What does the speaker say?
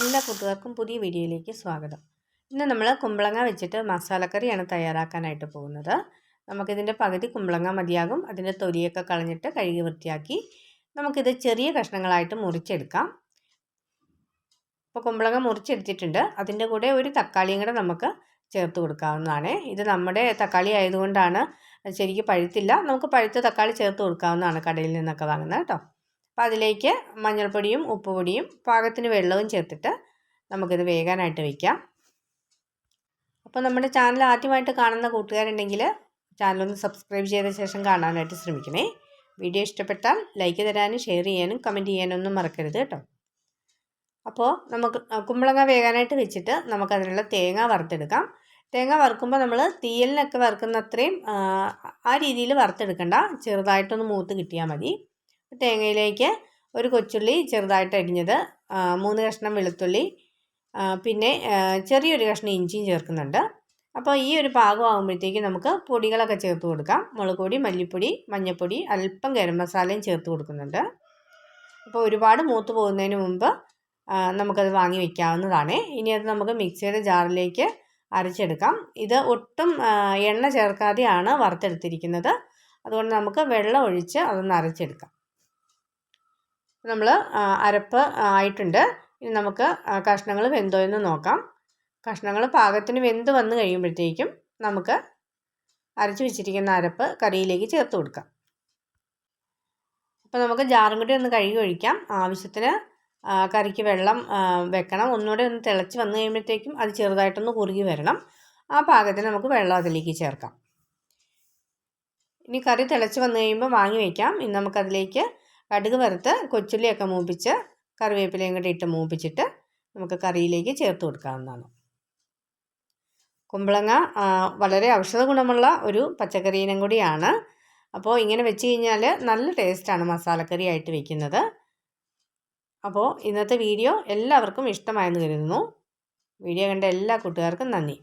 എല്ലാ കൂട്ടുകാർക്കും പുതിയ വീഡിയോയിലേക്ക് സ്വാഗതം. ഇന്ന് നമ്മൾ കുമ്പളങ്ങ വെച്ചിട്ട് മസാലക്കറിയാണ് തയ്യാറാക്കാനായിട്ട് പോകുന്നത്. നമുക്കിതിന്റെ പകുതി കുമ്പളങ്ങ മതിയാകും. അതിന്റെ തൊലിയൊക്കെ കളഞ്ഞിട്ട് കഴുകി വൃത്തിയാക്കി നമുക്കിത് ചെറിയ കഷ്ണങ്ങളായിട്ട് മുറിച്ചെടുക്കാം. ഇപ്പോൾ കുമ്പളങ്ങ മുറിച്ചെടുത്തിട്ടുണ്ട്. അതിന്റെ കൂടെ ഒരു തക്കാളിയും കൂടെ നമുക്ക് ചേർത്ത് കൊടുക്കാവുന്നതാണ്. ഇത് നമ്മുടെ തക്കാളി ആയതുകൊണ്ടാണ് ശരിക്കും പഴുത്തില്ല. നമുക്ക് പഴുത്ത തക്കാളി ചേർത്ത് കൊടുക്കാവുന്നതാണ് കടയിൽ നിന്നൊക്കെ വാങ്ങുന്നത് കേട്ടോ. അപ്പോൾ അതിലേക്ക് മഞ്ഞൾപ്പൊടിയും ഉപ്പുപൊടിയും പാകത്തിന് വെള്ളവും ചേർത്തിട്ട് നമുക്കിത് വേകാനായിട്ട് വയ്ക്കാം അപ്പോൾ നമ്മുടെ ചാനൽ ആദ്യമായിട്ട് കാണുന്ന കൂട്ടുകാരുണ്ടെങ്കിൽ ചാനലൊന്ന് സബ്സ്ക്രൈബ് ചെയ്ത ശേഷം കാണാനായിട്ട് ശ്രമിക്കണേ. വീഡിയോ ഇഷ്ടപ്പെട്ടാൽ ലൈക്ക് തരാനും ഷെയർ ചെയ്യാനും കമന്റ് ചെയ്യാനൊന്നും മറക്കരുത് കേട്ടോ. അപ്പോൾ നമുക്ക് കുമ്പളങ്ങ വേകാനായിട്ട് വെച്ചിട്ട് നമുക്കതിനുള്ള തേങ്ങ വറുത്തെടുക്കാം. തേങ്ങ വറുക്കുമ്പോൾ നമ്മൾ തീയലിനൊക്കെ വറുക്കുന്ന അത്രയും ആ രീതിയിൽ വറുത്തെടുക്കണ്ട. ചെറുതായിട്ടൊന്ന് മൂത്ത് കിട്ടിയാൽ മതി. തേങ്ങയിലേക്ക് ഒരു കൊച്ചുള്ളി ചെറുതായിട്ട് അരിഞ്ഞത് മൂന്ന് കഷ്ണം വെളുത്തുള്ളി പിന്നെ ചെറിയൊരു കഷ്ണം ഇഞ്ചിയും ചേർക്കുന്നുണ്ട്. അപ്പോൾ ഈ ഒരു പാകമാകുമ്പോഴത്തേക്ക് നമുക്ക് പൊടികളൊക്കെ ചേർത്ത് കൊടുക്കാം. മുളക് പൊടി മല്ലിപ്പൊടി മഞ്ഞൾപ്പൊടി അല്പം ഗരം മസാലയും ചേർത്ത് കൊടുക്കുന്നുണ്ട്. അപ്പോൾ ഒരുപാട് മൂത്ത് പോകുന്നതിന് മുമ്പ് നമുക്കത് വാങ്ങി വയ്ക്കാവുന്നതാണ് ഇനി അത് നമുക്ക് മിക്സിയുടെ ജാറിലേക്ക് അരച്ചെടുക്കാം. ഇത് ഒട്ടും എണ്ണ ചേർക്കാതെയാണ് വറുത്തെടുത്തിരിക്കുന്നത്. അതുകൊണ്ട് നമുക്ക് വെള്ളം ഒഴിച്ച് അതൊന്ന് അരച്ചെടുക്കാം. നമ്മൾ അരപ്പ് ആയിട്ടുണ്ട്. ഇനി നമുക്ക് കഷ്ണങ്ങൾ വെന്തോ എന്ന് നോക്കാം. കഷ്ണങ്ങൾ പാകത്തിന് വെന്ത് വന്ന് കഴിയുമ്പോഴത്തേക്കും നമുക്ക് അരച്ച് വെച്ചിരിക്കുന്ന അരപ്പ് കറിയിലേക്ക് ചേർത്ത് കൊടുക്കാം. അപ്പോൾ നമുക്ക് ജാറും കൂടി ഒന്ന് കഴുകി ഒഴിക്കാം. ആവശ്യത്തിന് കറിക്ക് വെള്ളം വെക്കണം. ഒന്നുകൂടെ ഒന്ന് തിളച്ച് വന്നു കഴിയുമ്പോഴത്തേക്കും അത് ചെറുതായിട്ടൊന്ന് കുറുകി വരണം. ആ പാകത്തിന് നമുക്ക് വെള്ളം അതിലേക്ക് ചേർക്കാം. ഇനി കറി തിളച്ച് വന്നു കഴിയുമ്പോൾ വാങ്ങി വയ്ക്കാം ഇനി നമുക്കതിലേക്ക് കടുക് വറുത്ത് കൊച്ചുള്ളിയൊക്കെ മൂപ്പിച്ച് കറിവേപ്പിലയും കൂടി ഇട്ട് മൂപ്പിച്ചിട്ട് നമുക്ക് കറിയിലേക്ക് ചേർത്ത് കൊടുക്കാവുന്നതാണ്. കുമ്പളങ്ങ വളരെ ഔഷധ ഗുണമുള്ള ഒരു പച്ചക്കറി ഇനം കൂടിയാണ്. അപ്പോൾ ഇങ്ങനെ വെച്ച് കഴിഞ്ഞാൽ നല്ല ടേസ്റ്റാണ് മസാലക്കറി ആയിട്ട് വെക്കുന്നത്. അപ്പോൾ ഇന്നത്തെ വീഡിയോ എല്ലാവർക്കും ഇഷ്ടമായെന്ന് കരുതുന്നു. വീഡിയോ കണ്ട എല്ലാ കൂട്ടുകാർക്കും നന്ദി.